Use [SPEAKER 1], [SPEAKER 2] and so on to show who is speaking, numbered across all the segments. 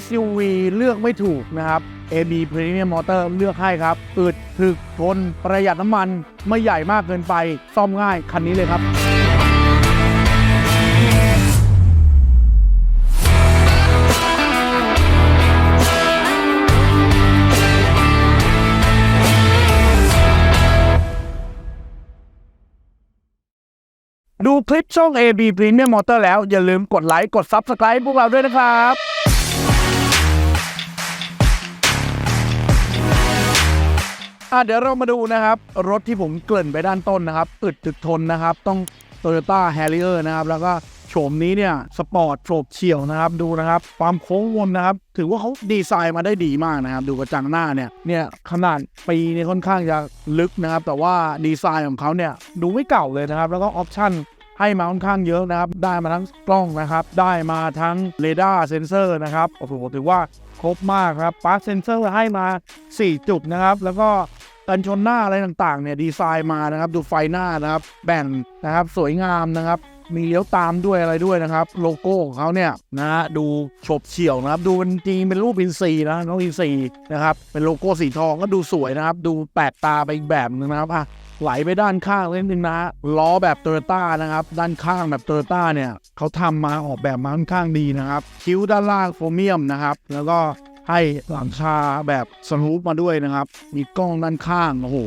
[SPEAKER 1] SUV เลือกไม่ถูกนะครับ AB Premium Motor เลือกให้ครับอึดถึกทนประหยัดน้ำมันไม่ใหญ่มากเกินไป ซ่อมง่ายคันนี้เลยครับดูคลิปช่อง AB Premium Motor แล้วอย่าลืมกดไลค์ กด Subscribe พวกเราด้วยนะครับ อะเดี๋ยวเรามาดูนะครับ รถที่ผมเกริ่นไปด้านต้นนะครับอึดถึกทนนะครับ ต้อง Toyota Harrier นะครับ แล้วก็โฉมนี้เนี่ย สปอร์ตโฉบเฉี่ยวนะครับ ดูนะครับ ความโค้งวนนะครับ ถือว่าเขาดีไซน์มาได้ดีมากนะครับ ดูกระจังหน้าเนี่ย เนี่ย ขนาดปีเนี่ยค่อนข้างจะลึกนะครับ แต่ว่าดีไซน์ของเขาเนี่ย ดูไม่เก่าเลยนะครับ แล้วก็ออปชั่นให้มาค่อนข้างเยอะนะครับ ได้มาทั้งกล้องนะครับ ได้มาทั้งเรดาร์เซนเซอร์นะครับ โอ้โห ถือว่าครบมากครับปาร์คเซนเซอร์ให้มา 4 จุดนะครับ แล้วก็ กันชนหน้าอะไรต่างๆเนี่ยดีไซน์มานะครับ ดูไฟหน้านะครับ แบ่งนะครับสวยงามนะครับมีเลี้ยวตามด้วยอะไรด้วยนะครับ โลโก้ของเขาเนี่ยนะฮะดูฉบเฉี่ยวนะครับ ดูเป็นจริงเป็นรูปอินซีนะน้องอินซีนะครับเป็นโลโก้สีทองก็ดูสวยนะครับ ดูแปลกตาไปอีกแบบหนึงนะครับอะไหลไปด้านข้างนิดนึงนะล้อแบบโตโยต้านะครับ ด้านข้างแบบโตโยต้าเนี่ยเขาทำมาออกแบบมาค่อนข้างดีนะครับ คิ้วด้านล่างโฟรเมียมนะครับ แล้วก็ ให้หลังคาแบบสลูปมาด้วยนะครับ มีกล้องด้านข้างโอ้โห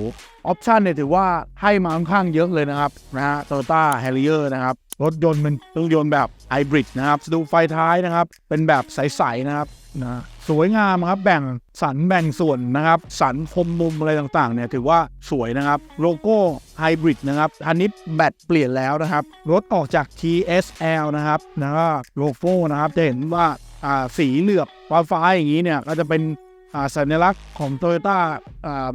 [SPEAKER 1] ออปชันเนี่ยถือว่าให้มาค่อนข้างเยอะเลยนะครับนะฮะโตโยต้าแฮร์ริเออร์นะครับ รถยนต์เป็นเครื่องยนต์แบบไฮบริดนะครับ ดูไฟท้ายนะครับ เป็นแบบใส ๆ นะครับนะสวยงามครับแบ่งสันแบ่งส่วนนะครับ สันคมมุมอะไรต่างๆเนี่ยถือว่าสวยนะครับ โลโก้ไฮบริดนะครับ อันนี้แบตเปลี่ยนแล้วนะครับ รถออกจาก TSL นะครับแล้วก็โลโก้นะครับจะเห็นว่าอ่า สีเหลือบฟ้าๆอย่างนี้เนี่ยก็จะเป็นอ่าสัญลักษณ์ของโตโยต้า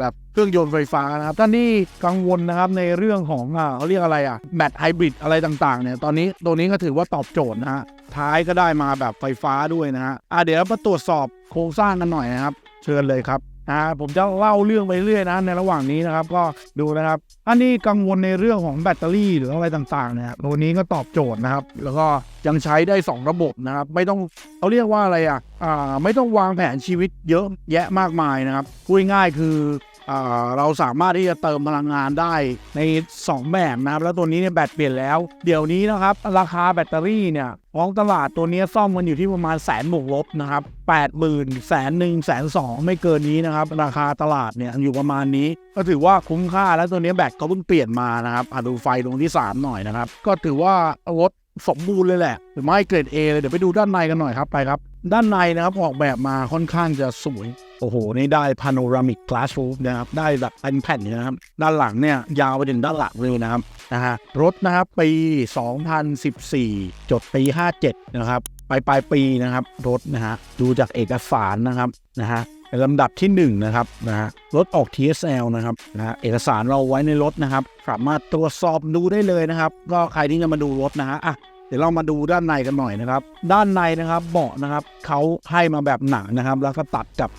[SPEAKER 1] แบบเครื่องยนต์ไฟฟ้านะครับท่านที่กังวลนะครับในเรื่องของอ่าเขาเรียกอะไรอะแบตไฮบริดอะไรต่างๆเนี่ยตอนนี้ตัวนี้ก็ถือว่าตอบโจทย์นะฮะท้ายก็ได้มาแบบไฟฟ้าด้วยนะฮะอะเดี๋ยวมาตรวจสอบโครงสร้างกันหน่อยนะครับ เชิญเลยครับ อ่าผมจะเล่าเรื่องไปเรื่อยนะในระหว่างนี้นะครับ ก็ดูนะครับ อันนี้กังวลในเรื่องของแบตเตอรี่หรืออะไรต่างๆเนี่ยตัวนี้ก็ตอบโจทย์นะครับ แล้วก็ยังใช้ได้ 2 ระบบนะครับ ไม่ต้องเขาเรียกว่าอะไรอะอ่าไม่ต้องวางแผนชีวิตเยอะแยะมากมายนะครับพูดง่ายคือ เราสามารถที่จะเติมพลังงานได้ใน 2 แบบนะครับ แล้วตัวนี้เนี่ยแบตเปลี่ยนแล้ว เดี๋ยวนี้นะครับ ราคาแบตเตอรี่เนี่ยของตลาดตัวนี้ซ่อมกันอยู่ที่ประมาณแสนบวกลบนะครับแปดหมื่นแสนหนึ่งแสนสองไม่เกินนี้นะครับ ราคาตลาดเนี่ยอยู่ประมาณนี้ ก็ถือว่าคุ้มค่าแล้วตัวนี้แบตเขาเพิ่งเปลี่ยนมานะครับอะดูไฟดวงที่ 3 หน่อยนะครับ ก็ถือว่ารถ สมบูรณ์เลยแหละ หรือไม่เกรด A เลยเดี๋ยวไปดูด้านในกันหน่อยครับไปครับ ด้านในนะครับออกแบบมาค่อนข้างจะสวย โอ้โห นี่ได้ panoramic glass roof นะครับ ได้แบบเป็นแผ่นนะครับ ด้านหลังเนี่ยยาวไปถึงด้านหลังเลยนะครับนะฮะรถนะครับปี 2014 จดปี 57 นะครับปลายปลายปีนะครับรถนะฮะดูจากเอกสารนะครับนะฮะ ลำดับที่1นะครับนะฮะรถออก TSL นะครับนะฮะเอกสารเราไว้ในรถนะครับสามารถตรวจสอบดูได้เลยนะครับ ก็ใครที่จะมาดูรถนะฮะอะเดี๋ยวเรามาดูด้านในกันหน่อยนะครับ ด้านในนะครับเบาะนะครับเขาให้มาแบบหนังนะครับ แล้วก็ตัดกับ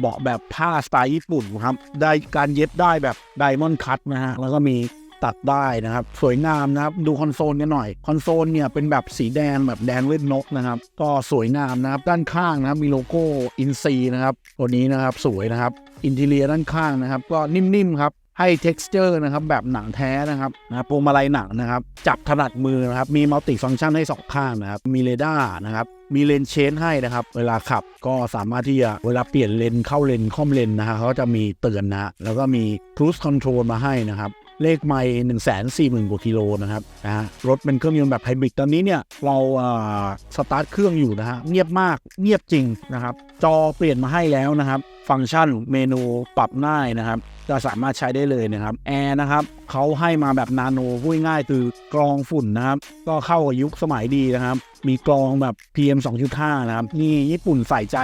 [SPEAKER 1] เบาะแบบผ้าสไตล์ญี่ปุ่นครับได้การเย็บได้แบบไดมอนด์คัตนะฮะแล้วก็มี ตัดได้นะครับ สวยงามนะครับ ดูคอนโซลกันหน่อย คอนโซลเนี่ยเป็นแบบสีแดงแบบแดงเล่นนกนะครับ ก็สวยงามนะครับ ด้านข้างนะครับ มีโลโก้อินซีนะครับ ตัวนี้นะครับสวยนะครับ อินทีเลียด้านข้างนะครับ ก็นิ่มๆครับให้ texture นะครับ แบบหนังแท้นะครับนะพวงมาลัยหนังนะครับ จับถนัดมือนะครับ มีมัลติฟัง c t ชันให้สองข้างนะครับ มีเรดาร์นะครับ มีเลนเชนให้นะครับ เวลาขับก็สามารถที่จะเวลาเปลี่ยนเลนเข้าเลนค่อมเลนนะฮะเขาจะมีเตือนนะฮะแล้วก็มี cruise control มาให้นะครับ เลขไม่หนึ่งแสนสี่หมื่นกว่ากิโลนะครับนะฮะรถเป็นเครื่องยนต์แบบไฮบริดตอนนี้เนี่ยเราสตาร์ทเครื่องอยู่นะฮะเงียบมากเงียบจริงนะครับ จอเปลี่ยนมาให้แล้วนะครับ ฟังก์ชันเมนูปรับง่ายนะครับก็สามารถใช้ได้เลยนะครับแอร์นะครับเขาให้มาแบบนาโนพูดง่ายคือกรองฝุ่นนะครับ ก็เข้ากับยุคสมัยดีนะครับ มีกรองแบบ PM 2.5 นะครับ นี่ญี่ปุ่นใส่ใจ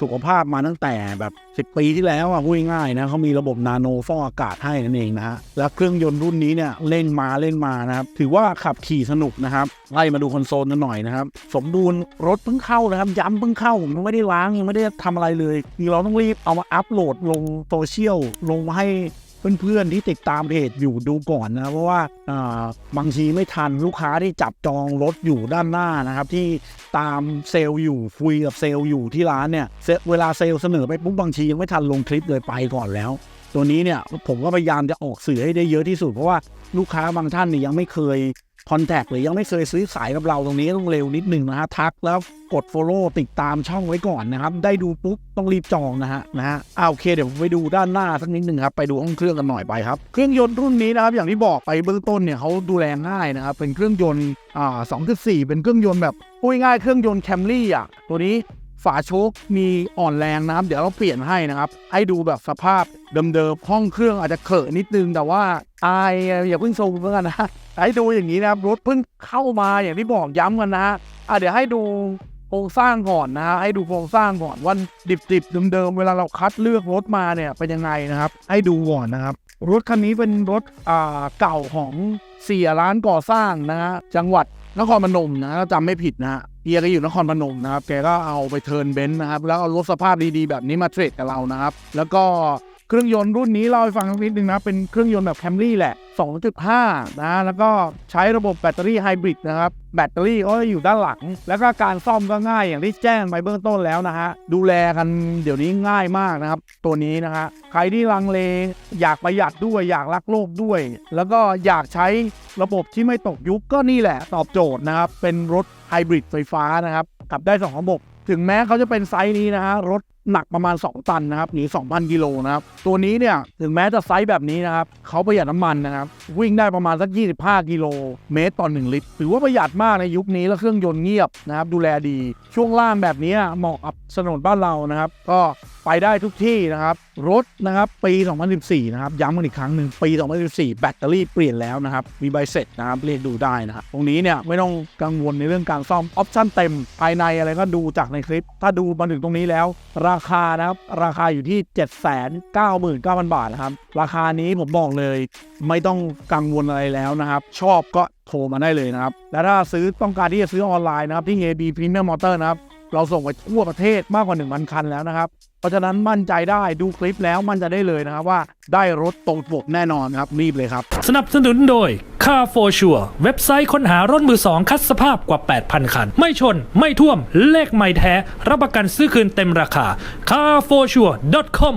[SPEAKER 1] สุขภาพมาตั้งแต่แบบ 10 ปีที่แล้วอะพูดง่ายๆนะเขามีระบบนาโนฟอกอากาศให้นั่นเองนะฮะแล้วเครื่องยนต์รุ่นนี้เนี่ยเล่นมาเล่นมานะครับถือว่าขับขี่สนุกนะครับไล่มาดูคอนโซลกันหน่อยนะครับสมดุลรถเพิ่งเข้านะครับย้ำเพิ่งเข้าผมยังไม่ได้ล้างยังไม่ได้ทำอะไรเลยนี่เราต้องรีบเอามาอัปโหลดลงโซเชียลลงมาให้ เพื่อนๆที่ติดตามเพจอยู่ดูก่อนนะเพราะว่าบางทีไม่ทันลูกค้าที่จับจองรถอยู่ด้านหน้านะครับที่ตามเซลล์อยู่คุยกับเซลล์อยู่ที่ร้านเนี่ยเซเวลาเซลล์เสนอไปปุ๊บบางทียังไม่ทันลงคลิปเลยไปก่อนแล้ว ตัวนี้เนี่ยผมก็พยายามจะออกสื่อให้ได้เยอะที่สุดเพราะว่าลูกค้าบางท่านเนี่ยยังไม่เคย คอนแทคหรือยังไม่เคยซื้อสายกับเราตรงนี้ต้องเร็วนิดนึงนะฮะทักแล้วกด Follow ติดตามช่องไว้ก่อนนะครับ ได้ดูปุ๊บต้องรีบจองนะฮะนะฮะอ่าโอเคเดี๋ยวผมไปดูด้านหน้าสักนิดหนึ่งครับไปดูห้องเครื่องกันหน่อยไปครับเครื่องยนต์รุ่นนี้นะครับอย่างที่บอกไปเบื้องต้นเนี่ยเขาดูแลง่ายนะครับเป็นเครื่องยนต์อ่า2.4เป็นเครื่องยนต์แบบพูดง่ายเครื่องยนต์แคมรี่อะตัวนี้ ฝาโชคมีอ่อนแรงนะครับ เดี๋ยวเราเปลี่ยนให้นะครับ ให้ดูแบบสภาพเดิมๆห้องเครื่องอาจจะเขอะนิดนึงแต่ว่าอายอย่าเพิ่งซูมเพื่อนนะให้ดูอย่างนี้นะครับรถเพิ่งเข้ามาอย่างที่บอกย้ำกันนะฮะอะเดี๋ยวให้ดูโครงสร้างก่อนนะฮะให้ดูโครงสร้างก่อนวันดิบๆเดิมๆเวลาเราคัดเลือกรถมาเนี่ยเป็นยังไงนะครับ ให้ดูก่อนนะครับ รถคันนี้เป็นรถอ่าเก่าของเสียร้านก่อสร้างนะฮะจังหวัด นครพนมนะถ้าจำไม่ผิดนะฮะเฮียก็อยู่นครพนมนะครับแกก็เอาไปเทิร์นเบนซ์นะครับแล้วเอารถสภาพดีๆแบบนี้มาเทรดกับเรานะครับ แล้วก็ เครื่องยนต์รุ่นนี้เล่าให้ฟังนิดนึงนะ เป็นเครื่องยนต์แบบแคมรี่แหละ 2.5 นะ แล้วก็ใช้ระบบแบตเตอรี่ไฮบริดนะครับ แบตเตอรี่ก็อยู่ด้านหลัง แล้วก็การซ่อมก็ง่ายอย่างที่แจ้งไปเบื้องต้นแล้วนะฮะ ดูแลกันเดี๋ยวนี้ง่ายมากนะครับ ตัวนี้นะฮะ ใครที่ลังเล อยากประหยัดด้วย อยากรักโลกด้วย แล้วก็อยากใช้ระบบที่ไม่ตกยุคก็นี่แหละ ตอบโจทย์นะครับ เป็นรถไฮบริดไฟฟ้านะครับ ขับได้2ระบบถึงแม้เขาจะเป็นไซส์นี้นะฮะรถ หนักประมาณ 2 ตันนะครับหนี2,000 กิโลนะครับ ตัวนี้เนี่ยถึงแม้จะไซส์แบบนี้นะครับเขาประหยัดน้ำมันนะครับ วิ่งได้ประมาณสัก 25 กิโลเมตรต่อ 1 ลิตร ถือว่าประหยัดมากในยุคนี้แล้วเครื่องยนต์เงียบนะครับดูแลดี ช่วงล่างแบบนี้เหมาะกับถนนบ้านเรานะครับ ก็ไปได้ทุกที่นะครับ รถนะครับปี 2014 นะครับย้ำกันอีกครั้งหนึ่งปี 2014 แบตเตอรี่เปลี่ยนแล้วนะครับ มีใบเสร็จนะครับเรียกดูได้นะครับตรงนี้เนี่ยไม่ต้องกังวลในเรื่องการซ่อมออปชั่นเต็มภายในอะไรก็ดูจากในคลิป ถ้าดูมาถึงตรงนี้แล้วราราคานะครับ ราคาอยู่ที่ 799,000 บาทนะครับ ราคานี้ผมบอกเลย ไม่ต้องกังวลอะไรแล้วนะครับ ชอบก็โทรมาได้เลยนะครับ และถ้าซื้อต้องการที่จะซื้อออนไลน์นะครับที่ AB Premier Motor นะครับ เราส่งไปทั่วประเทศมากกว่า 1,000 คันแล้วนะครับ ราะฉะนั้นมั่นใจได้ดูคลิปแล้วมั่นใจได้เลยนะครับว่าได้รถตรงปกแน่นอนครับรีบเลยครับ
[SPEAKER 2] สนับสนุนโดย Car for Sure เว็บไซต์ค้นหารถมือสองคัดสภาพกว่า 8,000 คัน ไม่ชนไม่ท่วมเลขไม่แท้ รับประกันซื้อคืนเต็มราคา carforsure.com